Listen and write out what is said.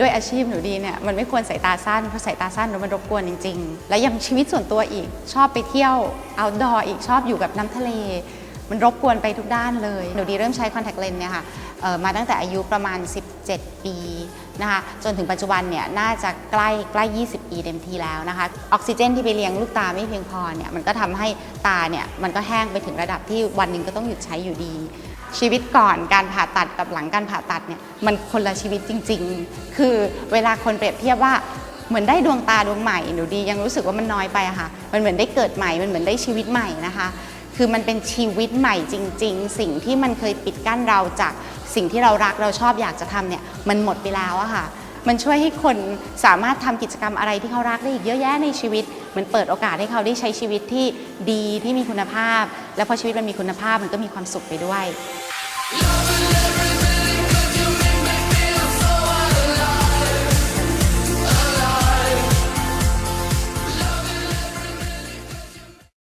ด้วยอาชีพหนูดีเนี่ยมันไม่ควรสายตาสั้นเพราะสายตาสั้นมันรบกวนจริง ๆ และยังชีวิตส่วนตัวอีกชอบไปเที่ยว outdoor อีกชอบอยู่กับน้ำทะเล มันรบกวนไปทุกด้านเลย หนูดีเริ่มใช้ contact lens เนี่ยค่ะมาตั้งแต่อายุประมาณ 17 ปีนะคะจนถึงปัจจุบันเนี่ยน่าจะใกล้ใกล้ 20 ปีเต็มทีแล้วนะคะออกซิเจนที่ไปเลี้ยงลูกตาไม่เพียงพอเนี่ยมันก็ทำให้ตาเนี่ยมันก็แห้งไปถึงระดับที่วันหนึ่งก็ต้องหยุดใช้อยู่ดี ชีวิตก่อนการผ่าตัดกับหลังการผ่าตัดเนี่ยมันคนละชีวิตจริง ๆ คือเวลาคนเปรียบเทียบว่าเหมือนได้ดวงตาดวงใหม่หนูดียังรู้สึกว่ามันน้อยไปค่ะ มันเหมือนได้เกิดใหม่มันเหมือนได้ชีวิตใหม่นะคะ คือมันเป็นชีวิตใหม่จริง ๆ สิ่งที่มันเคยปิดกั้นเราจากสิ่งที่เรารักเราชอบอยากจะทำเนี่ยมันหมดไปแล้วอะค่ะ มันช่วยให้คนสามารถทำกิจกรรมอะไรที่เขารักได้อีกเยอะแยะในชีวิต มันเปิดโอกาสให้เขาได้ใช้ชีวิตที่ดีที่มีคุณภาพ และพอชีวิตมันมีคุณภาพมันก็มีความสุขไปด้วย Love